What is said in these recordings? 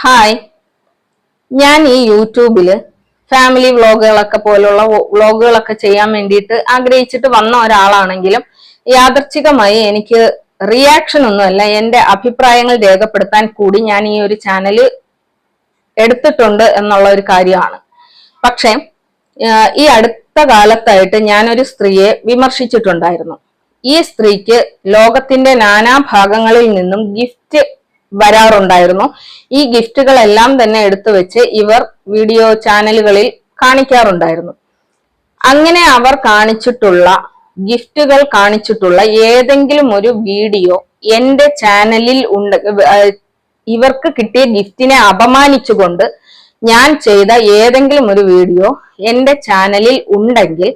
Hi ഞാൻ ഈ യൂട്യൂബിൽ ഫാമിലി വ്ളോഗുകളൊക്കെ പോലുള്ള വ്ളോഗുകളൊക്കെ ചെയ്യാൻ വേണ്ടിയിട്ട് ആഗ്രഹിച്ചിട്ട് വന്ന ഒരാളാണെങ്കിലും യാദർച്ഛികമായി എനിക്ക് റിയാക്ഷൻ ഒന്നുമല്ല എന്റെ അഭിപ്രായങ്ങൾ രേഖപ്പെടുത്താൻ കൂടി ഞാൻ ഈ ഒരു ചാനൽ എടുത്തിട്ടുണ്ട് എന്നുള്ള ഒരു കാര്യമാണ്. പക്ഷേ ഈ അടുത്ത കാലത്തായിട്ട് ഞാനൊരു സ്ത്രീയെ വിമർശിച്ചിട്ടുണ്ടായിരുന്നു. ഈ സ്ത്രീക്ക് ലോകത്തിന്റെ നാനാഭാഗങ്ങളിൽ നിന്നും ഗിഫ്റ്റ് വരാറുണ്ടായിരുന്നു. ഈ ഗിഫ്റ്റുകളെല്ലാം തന്നെ എടുത്തു വെച്ച് ഇവർ വീഡിയോ ചാനലുകളിൽ കാണിക്കാറുണ്ടായിരുന്നു. അങ്ങനെ അവർ കാണിച്ചിട്ടുള്ള ഗിഫ്റ്റുകൾ കാണിച്ചിട്ടുള്ള ഏതെങ്കിലും ഒരു വീഡിയോ എന്റെ ചാനലിൽ ഉണ്ട് ഇവർക്ക് കിട്ടിയ ഗിഫ്റ്റിനെ അപമാനിച്ചുകൊണ്ട് ഞാൻ ചെയ്ത ഏതെങ്കിലും ഒരു വീഡിയോ എന്റെ ചാനലിൽ ഉണ്ടെങ്കിൽ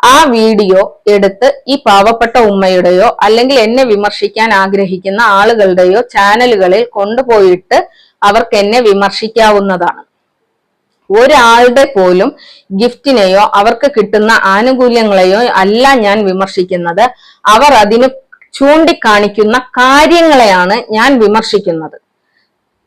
ആ വീഡിയോ എടുത്ത് ഈ പാവപ്പെട്ട ഉമ്മയുടെയോ അല്ലെങ്കിൽ എന്നെ വിമർശിക്കാൻ ആഗ്രഹിക്കുന്ന ആളുകളുടെയോ ചാനലുകളിൽ കൊണ്ടുപോയിട്ട് അവർക്ക് എന്നെ വിമർശിക്കാവുന്നതാണ്. ഒരാളുടെ പോലും ഗിഫ്റ്റിനെയോ അവർക്ക് കിട്ടുന്ന ആനുകൂല്യങ്ങളെയോ അല്ല ഞാൻ വിമർശിക്കുന്നത്. അവർ അതിന് ചൂണ്ടിക്കാണിക്കുന്ന കാര്യങ്ങളെയാണ് ഞാൻ വിമർശിക്കുന്നത്.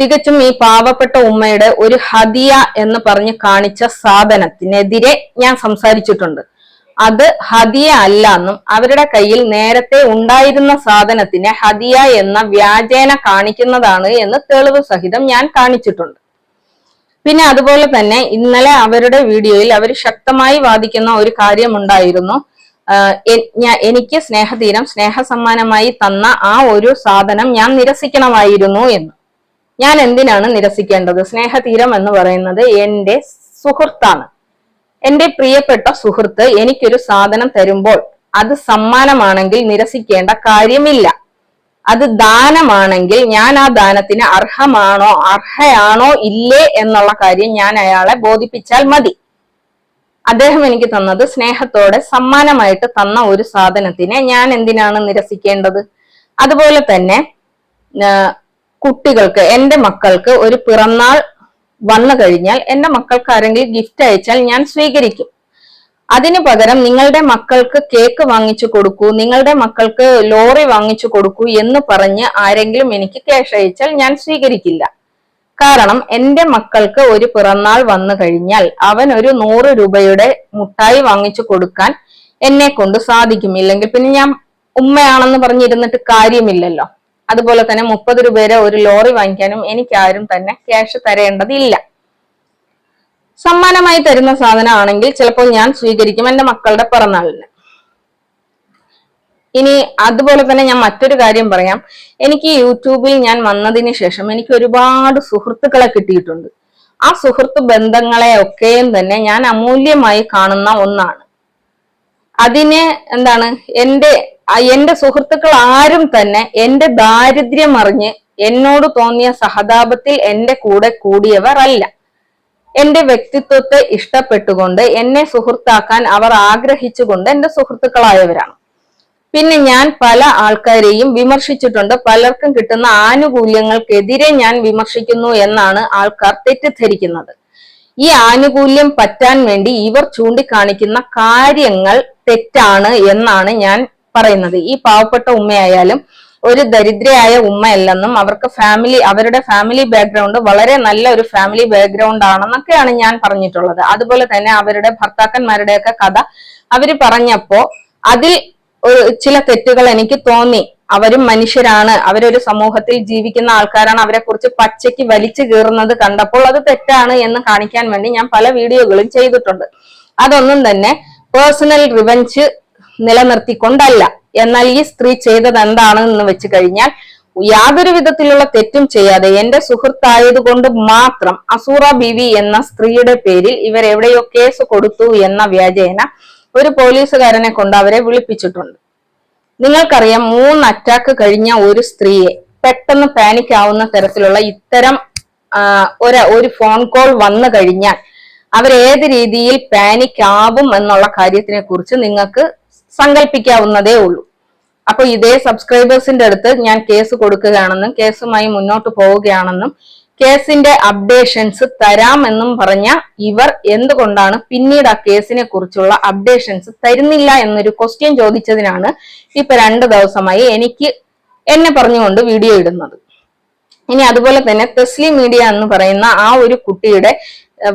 തികച്ചും ഈ പാവപ്പെട്ട ഉമ്മയുടെ ഒരു ഹദിയ എന്ന് പറഞ്ഞ് കാണിച്ച സാധനത്തിനെതിരെ ഞാൻ സംസാരിച്ചിട്ടുണ്ട്. അത് ഹദിയ അല്ല എന്നും അവരുടെ കയ്യിൽ നേരത്തെ ഉണ്ടായിരുന്ന സാധനത്തിനെ ഹദിയ എന്ന വ്യാജേന കാണിക്കുന്നതാണ് എന്ന് തെളിവ് സഹിതം ഞാൻ കാണിച്ചിട്ടുണ്ട്. പിന്നെ അതുപോലെ തന്നെ ഇന്നലെ അവരുടെ വീഡിയോയിൽ അവർ ശക്തമായി വാദിക്കുന്ന ഒരു കാര്യമുണ്ടായിരുന്നു. എനിക്ക് സ്നേഹതീരം സ്നേഹസമ്മാനമായി തന്ന ആ ഒരു സാധനം ഞാൻ നിരസിക്കണമായിരുന്നു എന്ന്. ഞാൻ എന്തിനാണ് നിരസിക്കേണ്ടത്? സ്നേഹതീരം എന്ന് പറയുന്നത് എന്റെ സുഹൃത്താണ്. എന്റെ പ്രിയപ്പെട്ട സുഹൃത്ത് എനിക്കൊരു സാധനം തരുമ്പോൾ അത് സമ്മാനമാണെങ്കിൽ നിരസിക്കേണ്ട കാര്യമില്ല. അത് ദാനമാണെങ്കിൽ ഞാൻ ആ ദാനത്തിന് അർഹമാണോ അർഹയാണോ ഇല്ലേ എന്നുള്ള കാര്യം ഞാൻ അയാളെ ബോധിപ്പിച്ചാൽ മതി. അദ്ദേഹം എനിക്ക് തന്നത് സ്നേഹത്തോടെ സമ്മാനമായിട്ട് തന്ന ഒരു സാധനത്തിനെ ഞാൻ എന്തിനാണ് നിരസിക്കേണ്ടത്? അതുപോലെ തന്നെ കുട്ടികൾക്ക് എന്റെ മക്കൾക്ക് ഒരു പിറന്നാൾ വന്നു കഴിഞ്ഞാൽ എന്റെ മക്കൾക്ക് ആരെങ്കിലും ഗിഫ്റ്റ് അയച്ചാൽ ഞാൻ സ്വീകരിക്കും. അതിനു പകരം നിങ്ങളുടെ മക്കൾക്ക് കേക്ക് വാങ്ങിച്ചു കൊടുക്കൂ നിങ്ങളുടെ മക്കൾക്ക് ലോറി വാങ്ങിച്ചു കൊടുക്കൂ എന്ന് പറഞ്ഞ് ആരെങ്കിലും എനിക്ക് ക്യാഷ് അയച്ചാൽ ഞാൻ സ്വീകരിക്കില്ല. കാരണം എന്റെ മക്കൾക്ക് ഒരു പിറന്നാൾ വന്നു കഴിഞ്ഞാൽ അവൻ ഒരു നൂറ് രൂപയുടെ മുട്ടായി വാങ്ങിച്ചു കൊടുക്കാൻ എന്നെ കൊണ്ട് സാധിക്കും. ഇല്ലെങ്കിൽ പിന്നെ ഞാൻ ഉമ്മയാണെന്ന് പറഞ്ഞിരുന്നിട്ട് കാര്യമില്ലല്ലോ. അതുപോലെ തന്നെ മുപ്പത് രൂപയുടെ ഒരു ലോറി വാങ്ങിക്കാനും എനിക്ക് ആരും തന്നെ ക്യാഷ് തരേണ്ടതില്ല. സമ്മാനമായി തരുന്ന സാധനമാണെങ്കിൽ ചിലപ്പോൾ ഞാൻ സ്വീകരിക്കും എന്റെ മക്കളുടെ പിറന്നാളിന്. ഇനി അതുപോലെ തന്നെ ഞാൻ മറ്റൊരു കാര്യം പറയാം. എനിക്ക് യൂട്യൂബിൽ ഞാൻ വന്നതിന് ശേഷം എനിക്ക് ഒരുപാട് സുഹൃത്തുക്കളെ കിട്ടിയിട്ടുണ്ട്. ആ സുഹൃത്ത് ബന്ധങ്ങളെ ഒക്കെയും തന്നെ ഞാൻ അമൂല്യമായി കാണുന്ന ഒന്നാണ്. അതിന് എന്താണ് എന്റെ എന്റെ സുഹൃത്തുക്കൾ ആരും തന്നെ എന്റെ ദാരിദ്ര്യം അറിഞ്ഞ് എന്നോട് തോന്നിയ സഹതാപത്തിൽ എന്റെ കൂടെ കൂടിയവർ അല്ല. എന്റെ വ്യക്തിത്വത്തെ ഇഷ്ടപ്പെട്ടുകൊണ്ട് എന്നെ സുഹൃത്താക്കാൻ അവർ ആഗ്രഹിച്ചുകൊണ്ട് എന്റെ സുഹൃത്തുക്കളായവരാണ്. പിന്നെ ഞാൻ പല ആൾക്കാരെയും വിമർശിച്ചിട്ടുണ്ട്. പലർക്കും കിട്ടുന്ന ആനുകൂല്യങ്ങൾക്കെതിരെ ഞാൻ വിമർശിക്കുന്നു എന്നാണ് ആൾക്കാർ തെറ്റിദ്ധരിക്കുന്നത്. ഈ ആനുകൂല്യം പറ്റാൻ വേണ്ടി ഇവർ ചൂണ്ടിക്കാണിക്കുന്ന കാര്യങ്ങൾ തെറ്റാണ് എന്നാണ് ഞാൻ പറയുന്നത്. ഈ പാവപ്പെട്ട ഉമ്മയായാലും ഒരു ദരിദ്രയായ ഉമ്മയല്ലെന്നും അവർക്ക് ഫാമിലി അവരുടെ ഫാമിലി ബാക്ക്ഗ്രൗണ്ട് വളരെ നല്ല ഒരു ഫാമിലി ബാക്ക്ഗ്രൗണ്ട് ആണെന്നൊക്കെയാണ് ഞാൻ പറഞ്ഞിട്ടുള്ളത്. അതുപോലെ തന്നെ അവരുടെ ഭർത്താക്കന്മാരുടെയൊക്കെ കഥ അവർ പറഞ്ഞപ്പോ അതിൽ ചില തെറ്റുകൾ എനിക്ക് തോന്നി. അവരും മനുഷ്യരാണ്. അവരൊരു സമൂഹത്തിൽ ജീവിക്കുന്ന ആൾക്കാരാണ്. അവരെ കുറിച്ച് പച്ചയ്ക്ക് വലിച്ചു കീറുന്നത് കണ്ടപ്പോൾ അത് തെറ്റാണ് എന്ന് കാണിക്കാൻ വേണ്ടി ഞാൻ പല വീഡിയോകളും ചെയ്തിട്ടുണ്ട്. അതൊന്നും തന്നെ പേഴ്സണൽ റിവഞ്ച് നിലനിർത്തിക്കൊണ്ടല്ല. എന്നാൽ ഈ സ്ത്രീ ചെയ്തത് എന്താണ് എന്ന് വെച്ച് കഴിഞ്ഞാൽ യാതൊരു വിധത്തിലുള്ള തെറ്റും ചെയ്യാതെ എന്റെ സുഹൃത്തായത് കൊണ്ട് മാത്രം അസൂറ ബിവി എന്ന സ്ത്രീയുടെ പേരിൽ ഇവരെവിടെയോ കേസ് കൊടുത്തു എന്ന വ്യാജേന ഒരു പോലീസുകാരനെ കൊണ്ട് അവരെ വിളിപ്പിച്ചിട്ടുണ്ട്. നിങ്ങൾക്കറിയാം മൂന്ന് അറ്റാക്ക് കഴിഞ്ഞ ഒരു സ്ത്രീയെ പെട്ടെന്ന് പാനിക് ആവുന്ന തരത്തിലുള്ള ഇത്തരം ഒരു ഒരു ഫോൺ കോൾ വന്നു കഴിഞ്ഞാൽ അവരേത് രീതിയിൽ പാനിക് ആവും എന്നുള്ള കാര്യത്തിനെ കുറിച്ച് നിങ്ങൾക്ക് സങ്കല്പിക്കാവുന്നതേ ഉള്ളൂ. അപ്പൊ ഇതേ സബ്സ്ക്രൈബേഴ്സിന്റെ അടുത്ത് ഞാൻ കേസ് കൊടുക്കുകയാണെന്നും കേസുമായി മുന്നോട്ട് പോവുകയാണെന്നും കേസിന്റെ അപ്ഡേഷൻസ് തരാമെന്നും പറഞ്ഞ ഇവർ എന്തുകൊണ്ടാണ് പിന്നീട് ആ കേസിനെ കുറിച്ചുള്ള അപ്ഡേഷൻസ് തരുന്നില്ല എന്നൊരു ക്വസ്റ്റ്യൻ ചോദിച്ചതിനാണ് ഇപ്പൊ രണ്ട് ദിവസമായി എനിക്ക് എന്നെ പറഞ്ഞുകൊണ്ട് വീഡിയോ ഇടുന്നത്. ഇനി അതുപോലെ തന്നെ തെസ്ലി മീഡിയ എന്ന് പറയുന്ന ആ ഒരു കുട്ടിയുടെ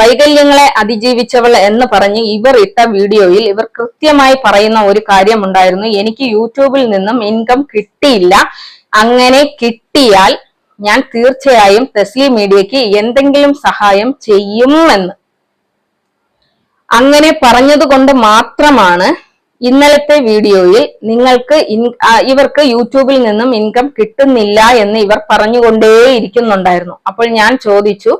വൈകല്യങ്ങളെ അതിജീവിച്ചവൾ എന്ന് പറഞ്ഞ് ഇവർ ഇട്ട വീഡിയോയിൽ ഇവർ കൃത്യമായി പറയുന്ന ഒരു കാര്യമുണ്ടായിരുന്നു. എനിക്ക് യൂട്യൂബിൽ നിന്നും ഇൻകം കിട്ടിയില്ല. അങ്ങനെ കിട്ടിയാൽ ഞാൻ തീർച്ചയായും തെസ്ലി മീഡിയക്ക് എന്തെങ്കിലും സഹായം ചെയ്യും എന്ന് അങ്ങനെ പറഞ്ഞതുകൊണ്ട് മാത്രമാണ് ഇന്നലത്തെ വീഡിയോയിൽ നിങ്ങൾക്ക് ഇവർക്ക് യൂട്യൂബിൽ നിന്നും ഇൻകം കിട്ടുന്നില്ല എന്ന് ഇവർ പറഞ്ഞുകൊണ്ടേയിരിക്കുന്നുണ്ടായിരുന്നു. അപ്പോൾ ഞാൻ ചോദിച്ചു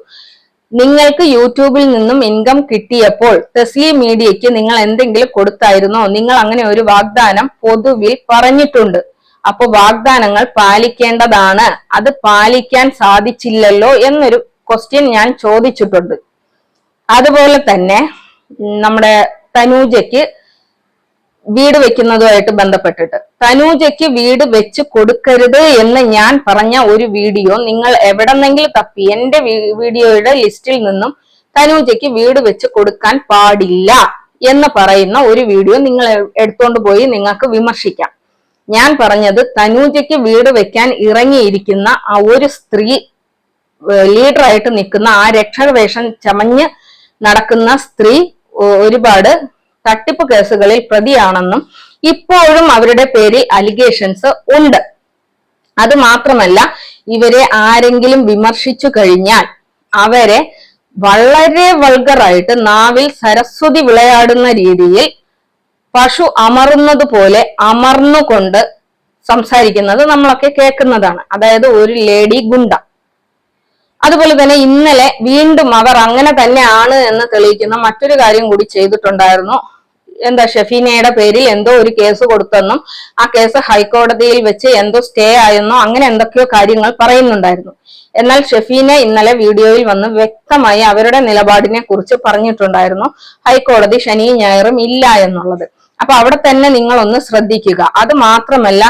നിങ്ങൾക്ക് യൂട്യൂബിൽ നിന്നും ഇൻകം കിട്ടിയപ്പോൾ തെസ്ലി മീഡിയയ്ക്ക് നിങ്ങൾ എന്തെങ്കിലും കൊടുത്തായിരുന്നോ? നിങ്ങൾ അങ്ങനെ ഒരു വാഗ്ദാനം പൊതുവിൽ പറഞ്ഞിട്ടുണ്ട്. അപ്പൊ വാഗ്ദാനങ്ങൾ പാലിക്കേണ്ടതാണ്. അത് പാലിക്കാൻ സാധിച്ചില്ലല്ലോ എന്നൊരു ക്വസ്റ്റ്യൻ ഞാൻ ചോദിച്ചിട്ടുണ്ട്. അതുപോലെ തന്നെ നമ്മുടെ തനൂജയ്ക്ക് വീട് വെക്കുന്നതുമായിട്ട് ബന്ധപ്പെട്ടിട്ട്. തനൂജയ്ക്ക് വീട് വെച്ച് കൊടുക്കരുത് എന്ന് ഞാൻ പറഞ്ഞ ഒരു വീഡിയോ നിങ്ങൾ എവിടെന്നെങ്കിലും തപ്പി എന്റെ വീഡിയോയുടെ ലിസ്റ്റിൽ നിന്നും തനൂജയ്ക്ക് വീട് വെച്ച് കൊടുക്കാൻ പാടില്ല എന്ന് പറയുന്ന ഒരു വീഡിയോ നിങ്ങൾ എടുത്തോണ്ട് പോയി നിങ്ങൾക്ക് വിമർശിക്കാം. ഞാൻ പറഞ്ഞത് തനൂജയ്ക്ക് വീട് വെക്കാൻ ഇറങ്ങിയിരിക്കുന്ന ആ ഒരു സ്ത്രീ ലീഡറായിട്ട് നിൽക്കുന്ന ആ രക്ഷകവേഷം ചമഞ്ഞ് നടക്കുന്ന സ്ത്രീ ഒരുപാട് തട്ടിപ്പ് കേസുകളിൽ പ്രതിയാണെന്നും ഇപ്പോഴും അവരുടെ പേരിൽ അലിഗേഷൻസ് ഉണ്ട്. അത് മാത്രമല്ല ഇവരെ ആരെങ്കിലും വിമർശിച്ചു കഴിഞ്ഞാൽ അവരെ വളരെ വൾഗറായിട്ട് നാവിൽ സരസ്വതി വിളയാടുന്ന രീതിയിൽ പശു അമറുന്നത് പോലെ അമർന്നുകൊണ്ട് സംസാരിക്കുന്നത് നമ്മളൊക്കെ കേൾക്കുന്നതാണ്. അതായത് ഒരു ലേഡി ഗുണ്ട. അതുപോലെ തന്നെ ഇന്നലെ വീണ്ടും അവർ അങ്ങനെ തന്നെയാണ് എന്ന് തെളിയിക്കുന്ന മറ്റൊരു കാര്യം കൂടി ചെയ്തിട്ടുണ്ടായിരുന്നു. എന്താ ഷെഫീനയുടെ പേരിൽ എന്തോ ഒരു കേസ് കൊടുത്തെന്നും ആ കേസ് ഹൈക്കോടതിയിൽ വെച്ച് എന്തോ സ്റ്റേ ആയെന്നോ അങ്ങനെ എന്തൊക്കെയോ കാര്യങ്ങൾ പറയുന്നുണ്ടായിരുന്നു. എന്നാൽ ഷെഫീന ഇന്നലെ വീഡിയോയിൽ വന്ന് വ്യക്തമായി അവരുടെ നിലപാടിനെ കുറിച്ച് പറഞ്ഞിട്ടുണ്ടായിരുന്നു. ഹൈക്കോടതി ശനിയും ഞായറും ഇല്ല എന്നുള്ളത്. അപ്പൊ അവിടെ തന്നെ നിങ്ങൾ ഒന്ന് ശ്രദ്ധിക്കുക. അത് മാത്രമല്ല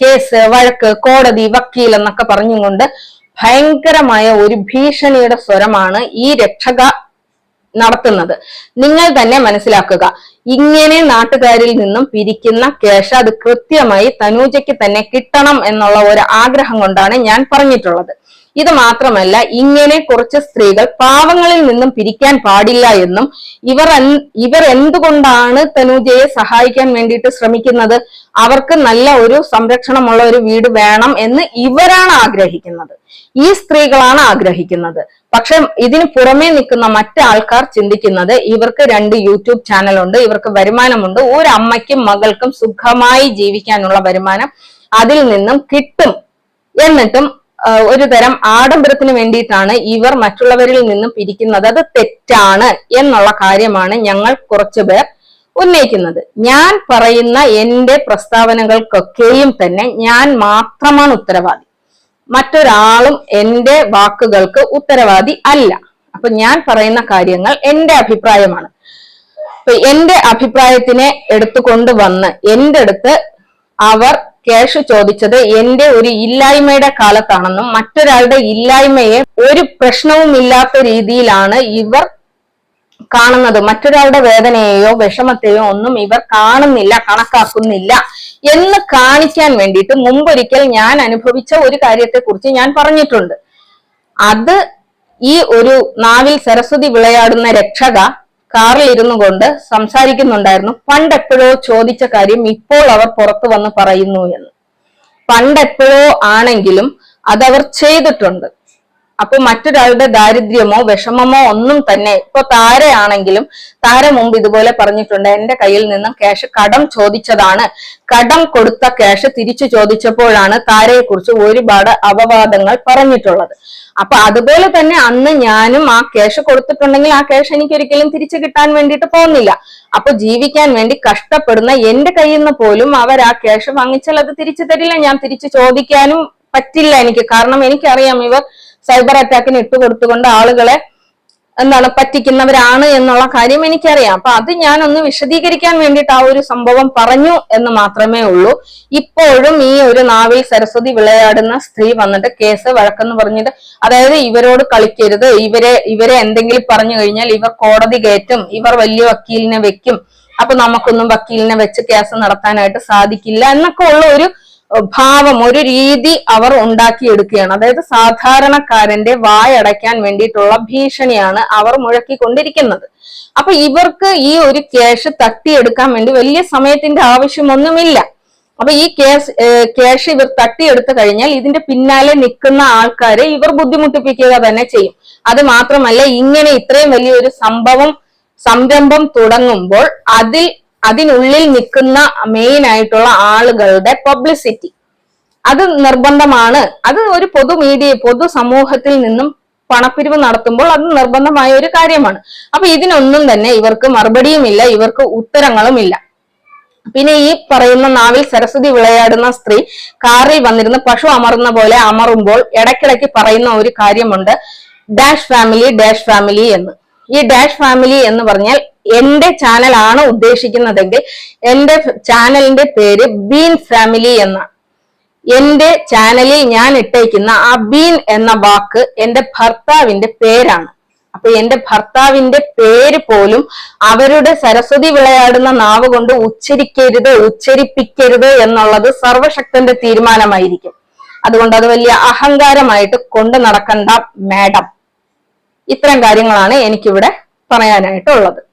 കേസ് വഴക്ക് കോടതി വക്കീൽ എന്നൊക്കെ പറഞ്ഞുകൊണ്ട് ഭയങ്കരമായ ഒരു ഭീഷണിയുടെ സ്വരമാണ് ഈ രക്ഷക നടത്തുന്നത്. നിങ്ങൾ തന്നെ മനസ്സിലാക്കുക. ഇങ്ങനെ നാട്ടുകാരിൽ നിന്നും പിരിക്കുന്ന കേശ അത് കൃത്യമായി തനൂജയ്ക്ക് തന്നെ കിട്ടണം എന്നുള്ള ഒരു ആഗ്രഹം കൊണ്ടാണ് ഞാൻ പറഞ്ഞിട്ടുള്ളത്. ഇത് മാത്രമല്ല ഇങ്ങനെ കുറച്ച് സ്ത്രീകൾ പാവങ്ങളിൽ നിന്നും പിരിക്കാൻ പാടില്ല എന്നും ഇവർ ഇവർ എന്തുകൊണ്ടാണ് തനൂജയെ സഹായിക്കാൻ വേണ്ടിയിട്ട് ശ്രമിക്കുന്നത്? അവർക്ക് നല്ല ഒരു സംരക്ഷണമുള്ള ഒരു വീട് വേണം എന്ന് ഇവരാണ് ആഗ്രഹിക്കുന്നത്. ഈ സ്ത്രീകളാണ് ആഗ്രഹിക്കുന്നത്. പക്ഷെ ഇതിന് പുറമേ നിൽക്കുന്ന മറ്റ് ആൾക്കാർ ചിന്തിക്കുന്നത് ഇവർക്ക് രണ്ട് യൂട്യൂബ് ചാനലുണ്ട് ഇവർക്ക് വരുമാനമുണ്ട് ഒരു അമ്മയ്ക്കും മകൾക്കും സുഖമായി ജീവിക്കാനുള്ള വരുമാനം അതിൽ നിന്നും കിട്ടും. എന്നിട്ടും ഒരു തരം ആഡംബരത്തിന് വേണ്ടിയിട്ടാണ് ഇവർ മറ്റുള്ളവരിൽ നിന്നും പിരിക്കുന്നത്. അത് തെറ്റാണ് എന്നുള്ള കാര്യമാണ് ഞങ്ങൾ കുറച്ചുപേർ ഉന്നയിക്കുന്നത്. ഞാൻ പറയുന്ന എന്റെ പ്രസ്താവനകൾക്കൊക്കെയും തന്നെ ഞാൻ മാത്രമാണ് ഉത്തരവാദി. മറ്റൊരാളും എന്റെ വാക്കുകൾക്ക് ഉത്തരവാദി അല്ല. അപ്പൊ ഞാൻ പറയുന്ന കാര്യങ്ങൾ എന്റെ അഭിപ്രായമാണ്. അപ്പൊ എന്റെ അഭിപ്രായത്തിനെ എടുത്തുകൊണ്ട് വന്ന് എന്റെ അടുത്ത് അവർ ക്യാഷ് ചോദിച്ചത് എന്റെ ഒരു ഇല്ലായ്മയുടെ കാലത്താണെന്നും മറ്റൊരാളുടെ ഇല്ലായ്മയെ ഒരു പ്രശ്നവും ഇല്ലാത്ത രീതിയിലാണ് ഇവർ കാണുന്നത്. മറ്റൊരാളുടെ വേദനയെയോ വിഷമത്തെയോ ഒന്നും ഇവർ കാണുന്നില്ല കണക്കാക്കുന്നില്ല എന്ന് കാണിക്കാൻ വേണ്ടിയിട്ട് മുമ്പൊരിക്കൽ ഞാൻ അനുഭവിച്ച ഒരു കാര്യത്തെക്കുറിച്ച് ഞാൻ പറഞ്ഞിട്ടുണ്ട്. അത് ഈ ഒരു നാവിൽ സരസ്വതി വിളയാടുന്ന രക്ഷക കാറിൽ ഇരുന്നു കൊണ്ട് സംസാരിക്കുന്നുണ്ടായിരുന്നു. പണ്ടെപ്പോഴോ ചോദിച്ച കാര്യം ഇപ്പോൾ അവർ പുറത്തു വന്ന് പറയുന്നു എന്ന്. പണ്ടെപ്പോഴോ ആണെങ്കിലും അതവർ ചെയ്തിട്ടുണ്ട്. അപ്പൊ മറ്റൊരാളുടെ ദാരിദ്ര്യമോ വിഷമമോ ഒന്നും തന്നെ ഇപ്പൊ താരയാണെങ്കിലും താര മുമ്പ് ഇതുപോലെ പറഞ്ഞിട്ടുണ്ട് എന്റെ കയ്യിൽ നിന്നും ക്യാഷ് കടം ചോദിച്ചതാണ്. കടം കൊടുത്ത ക്യാഷ് തിരിച്ചു ചോദിച്ചപ്പോഴാണ് താരയെ കുറിച്ച് ഒരുപാട് അപവാദങ്ങൾ പറഞ്ഞിട്ടുള്ളത്. അപ്പൊ അതുപോലെ തന്നെ അന്ന് ഞാനും ആ ക്യാഷ് കൊടുത്തിട്ടുണ്ടെങ്കിൽ ആ ക്യാഷ് എനിക്ക് ഒരിക്കലും തിരിച്ചു കിട്ടാൻ വേണ്ടിയിട്ട് പോകുന്നില്ല. അപ്പൊ ജീവിക്കാൻ വേണ്ടി കഷ്ടപ്പെടുന്ന എന്റെ കയ്യിൽ നിന്ന് പോലും അവർ ആ ക്യാഷ് വാങ്ങിച്ചാൽ അത് തിരിച്ചു തരില്ല. ഞാൻ തിരിച്ചു ചോദിക്കാനും പറ്റില്ല എനിക്ക്. കാരണം എനിക്കറിയാം ഇവർ സൈബർ അറ്റാക്കിന് ഇട്ടുകൊടുത്തുകൊണ്ട് ആളുകളെ എന്താണ് പറ്റിക്കുന്നവരാണ് എന്നുള്ള കാര്യം എനിക്കറിയാം. അപ്പൊ അത് ഒന്ന് വിശദീകരിക്കാൻ വേണ്ടിയിട്ട് ആ ഒരു സംഭവം പറഞ്ഞു എന്ന് മാത്രമേ ഉള്ളൂ. ഇപ്പോഴും ഈ ഒരു നാവിൽ സരസ്വതി വിളയാടുന്ന സ്ത്രീ വന്നിട്ട് കേസ് വഴക്കെന്ന് പറഞ്ഞിട്ട് അതായത് ഇവരോട് കളിക്കരുത്. ഇവരെ ഇവരെ എന്തെങ്കിലും പറഞ്ഞു കഴിഞ്ഞാൽ ഇവർ കോടതി കയറ്റും ഇവർ വലിയ വക്കീലിനെ വെക്കും. അപ്പൊ നമുക്കൊന്നും വക്കീലിനെ വെച്ച് കേസ് നടത്താനായിട്ട് സാധിക്കില്ല എന്നൊക്കെ ഉള്ള ഒരു ഭാവം ഒരു രീതി അവർ ഉണ്ടാക്കിയെടുക്കുകയാണ്. അതായത് സാധാരണക്കാരന്റെ വായടയ്ക്കാൻ വേണ്ടിയിട്ടുള്ള ഭീഷണിയാണ് അവർ മുഴക്കിക്കൊണ്ടിരിക്കുന്നത്. അപ്പൊ ഇവർക്ക് ഈ ഒരു ക്യാഷ് തട്ടിയെടുക്കാൻ വേണ്ടി വലിയ സമയത്തിന്റെ ആവശ്യമൊന്നുമില്ല. അപ്പൊ ഈ കേസ് ക്യാഷ് ഇവർ തട്ടിയെടുത്തു കഴിഞ്ഞാൽ ഇതിന്റെ പിന്നാലെ നിൽക്കുന്ന ആൾക്കാരെ ഇവർ ബുദ്ധിമുട്ടിപ്പിക്കുക തന്നെ ചെയ്യും. അത് മാത്രമല്ല ഇങ്ങനെ ഇത്രയും വലിയൊരു സംഭവം സംരംഭം തുടങ്ങുമ്പോൾ അതിൽ അതിനുള്ളിൽ നിൽക്കുന്ന മെയിൻ ആയിട്ടുള്ള ആളുകളുടെ പബ്ലിസിറ്റി അത് നിർബന്ധമാണ്. അത് ഒരു പൊതു മീഡിയ പൊതു സമൂഹത്തിൽ നിന്നും പണപ്പിരിവ് നടത്തുമ്പോൾ അത് നിർബന്ധമായ ഒരു കാര്യമാണ്. അപ്പൊ ഇതിനൊന്നും തന്നെ ഇവർക്ക് മറുപടിയുമില്ല ഇവർക്ക് ഉത്തരങ്ങളും ഇല്ല. പിന്നെ ഈ പറയുന്ന നാവിൽ സരസ്വതി വിളയാടുന്ന സ്ത്രീ കാറിൽ വന്നിരുന്ന് പശു അമറുന്ന പോലെ അമറുമ്പോൾ ഇടയ്ക്കിടയ്ക്ക് പറയുന്ന ഒരു കാര്യമുണ്ട് ഡാഷ് ഫാമിലി ഡാഷ് ഫാമിലി എന്ന്. ഈ ഡാഷ് ഫാമിലി എന്ന് പറഞ്ഞാൽ എന്റെ ചാനൽ ആണ് ഉദ്ദേശിക്കുന്നതെങ്കിൽ എന്റെ ചാനലിന്റെ പേര് ബീൻ ഫാമിലി എന്ന എന്റെ ചാനലിൽ ഞാൻ ഇട്ടേക്കുന്ന ആ ബീൻ എന്ന വാക്ക് എന്റെ ഭർത്താവിന്റെ പേരാണ്. അപ്പൊ എന്റെ ഭർത്താവിന്റെ പേര് പോലും അവരുടെ സരസ്വതി വിളയാടുന്ന നാവ് കൊണ്ട് ഉച്ചരിക്കരുത് ഉച്ചരിപ്പിക്കരുത് എന്നുള്ളത് സർവശക്തന്റെ തീരുമാനമായിരിക്കും. അതുകൊണ്ട് അത് വലിയ അഹങ്കാരമായിട്ട് കൊണ്ടു നടക്കണ്ട മാഡം. ഇത്തരം കാര്യങ്ങളാണ് എനിക്കിവിടെ പറയാനായിട്ടുള്ളത്.